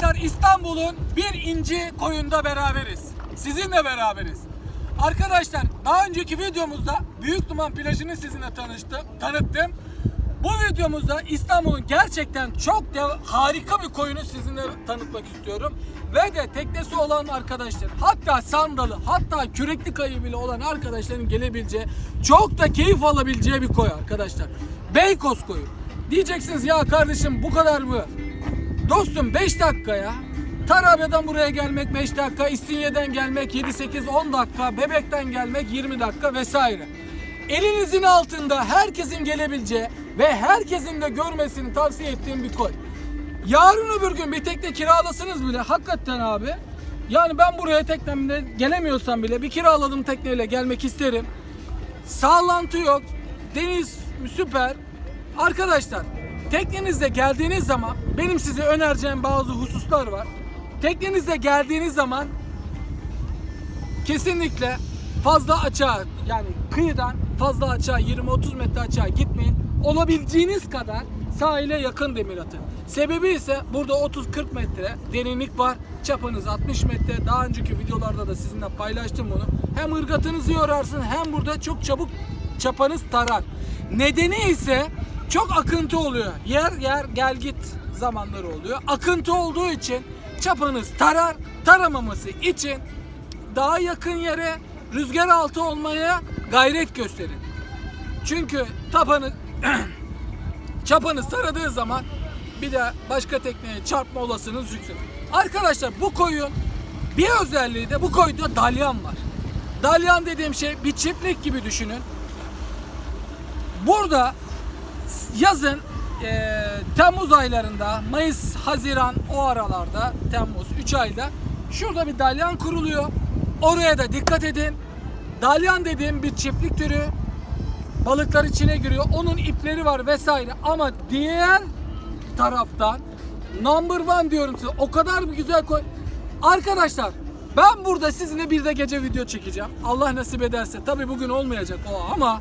Arkadaşlar İstanbul'un bir inci koyunda beraberiz. Sizinle beraberiz. Arkadaşlar daha önceki videomuzda Büyük Duman plajını sizinle tanıştım, tanıttım. Bu videomuzda İstanbul'un gerçekten çok dev, harika bir koyunu sizinle tanıtmak istiyorum. Ve de teknesi olan arkadaşlar, hatta sandalı, hatta kürekli kayı bile olan arkadaşların gelebileceği, çok da keyif alabileceği bir koy arkadaşlar. Beykoz koyu. Diyeceksiniz ya kardeşim bu kadar mı? Dostum 5 dakika ya. Tarabya'dan buraya gelmek 5 dakika, İstinye'den gelmek 7 8 10 dakika, Bebek'ten gelmek 20 dakika vesaire. Elinizin altında herkesin gelebileceği ve herkesin de görmesini tavsiye ettiğim bir koy. Yarın öbür gün bir tekne kiralasınız bile hakikaten abi. Yani ben buraya teknemle gelemiyorsam bile bir kiraladım tekneyle gelmek isterim. Sağlantı yok. Deniz süper. Arkadaşlar teknenizde geldiğiniz zaman benim size önereceğim bazı hususlar var. Teknenizde geldiğiniz zaman kesinlikle fazla açığa yani kıyıdan fazla açığa 20-30 metre açığa gitmeyin. Olabildiğiniz kadar sahile yakın demir atın. Sebebi ise burada 30-40 metre derinlik var. Çapınız 60 metre. Daha önceki videolarda da sizinle paylaştım bunu. Hem ırgatınızı yorarsın hem burada çok çabuk çapanız tarar. Nedeni ise çok akıntı oluyor. Yer yer gel git zamanları oluyor. Akıntı olduğu için çapanız tarar. Taramaması için daha yakın yere rüzgar altı olmaya gayret gösterin. Çünkü tapanı çapanız taradığı zaman bir de başka tekneye çarpma olasılığınız yüksek. Arkadaşlar bu koyun bir özelliği de bu koyda dalyan var. Dalyan dediğim şey bir çiftlik gibi düşünün. Burada yazın eee, Temmuz aylarında, Mayıs, Haziran o aralarda, Temmuz 3 ayda şurada bir dalyan kuruluyor. Oraya da dikkat edin. Dalyan dediğim bir çiftlik türü. Balıklar içine giriyor. Onun ipleri var vesaire. Ama diğer taraftan number one diyorum size. O kadar bir güzel koy. Arkadaşlar ben burada sizinle bir de gece video çekeceğim. Allah nasip ederse. Tabi bugün olmayacak o ama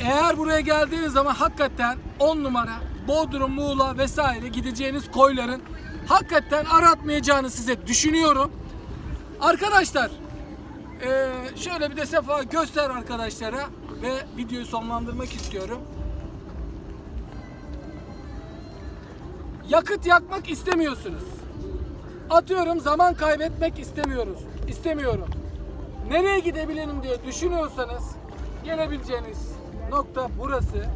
eğer buraya geldiğiniz zaman hakikaten 10 numara Bodrum, Muğla vesaire gideceğiniz koyların hakikaten aratmayacağını size düşünüyorum. Arkadaşlar eee, şöyle bir de sefa göster arkadaşlara ve videoyu sonlandırmak istiyorum. Yakıt yakmak istemiyorsunuz. Atıyorum zaman kaybetmek istemiyoruz. İstemiyorum. Nereye gidebilirim diye düşünüyorsanız gelebileceğiniz nokta burası.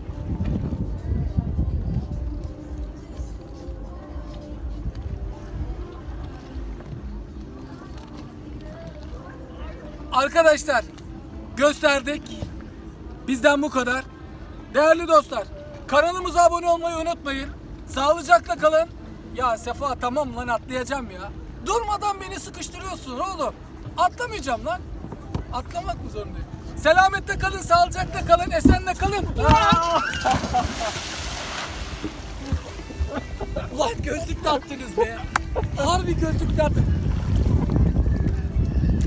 Arkadaşlar gösterdik. Bizden bu kadar. Değerli dostlar kanalımıza abone olmayı unutmayın. Sağlıcakla kalın. Ya Sefa tamam lan atlayacağım ya. Durmadan beni sıkıştırıyorsun oğlum. Atlamayacağım lan. Atlamak mı zorundayım? Selametle kalın, sağlıcakla kalın, esenle kalın. Ulan gözlük de attınız be. Harbi gözlük de attınız.